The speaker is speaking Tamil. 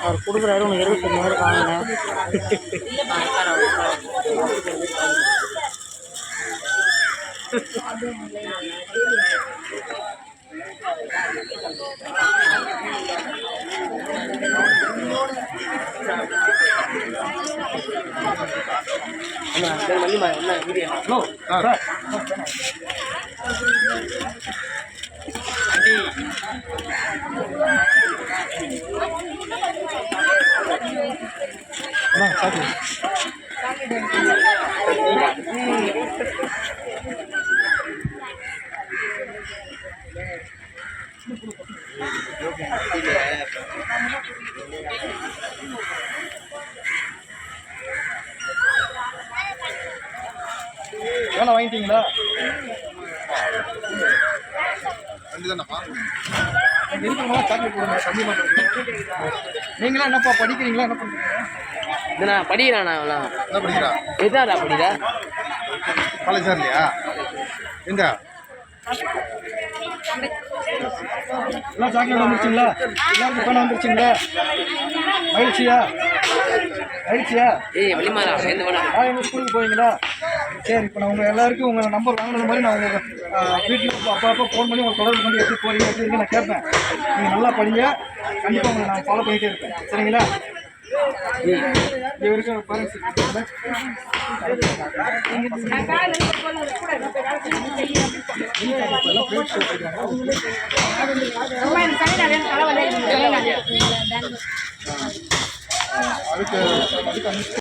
அவர் கொடுக்குறாரு உனக்கு இருபத்தஞ்சு மாதிரி என்ன வேலை வாங்கிட்டீங்களா? கம்மி நீங்களா என்னப்பா படிக்கிறீங்களா? என்ன பண்ணுறீங்க இதுண்ணா படிக்கிறாண்ணா அவ்வளோ என்ன படிக்கிறா? எதாடா படிக்கிற? காலேஜ் இல்லையா? எங்க? எல்லாம் சாக்லேட் வந்துருச்சுங்களா எல்லாருக்கும் பணம் வந்துருச்சுங்களா மகிழ்ச்சியா? மகிழ்ச்சியா? ஏய் சேர்ந்து வாடா நான் எங்கள் ஸ்கூலுக்கு போவீங்களா? சரி இப்போ நான் உங்கள் எல்லாருக்கும் உங்கள் நம்பர் வாங்கினது மாதிரி நான் உங்கள் வீட்டில் அப்போ அப்போ ஃபோன் பண்ணி உங்கள் தொடர்பு பண்ணி எப்படி போகிறீங்க எப்படி இருக்கு நான் கேட்பேன். நீங்கள் நல்லா படிங்க. கண்டிப்பாக உங்களை நான் ஃபாலோ பண்ணிகிட்டே இருப்பேன். சரிங்களா? அதுக்கு அதுக்கு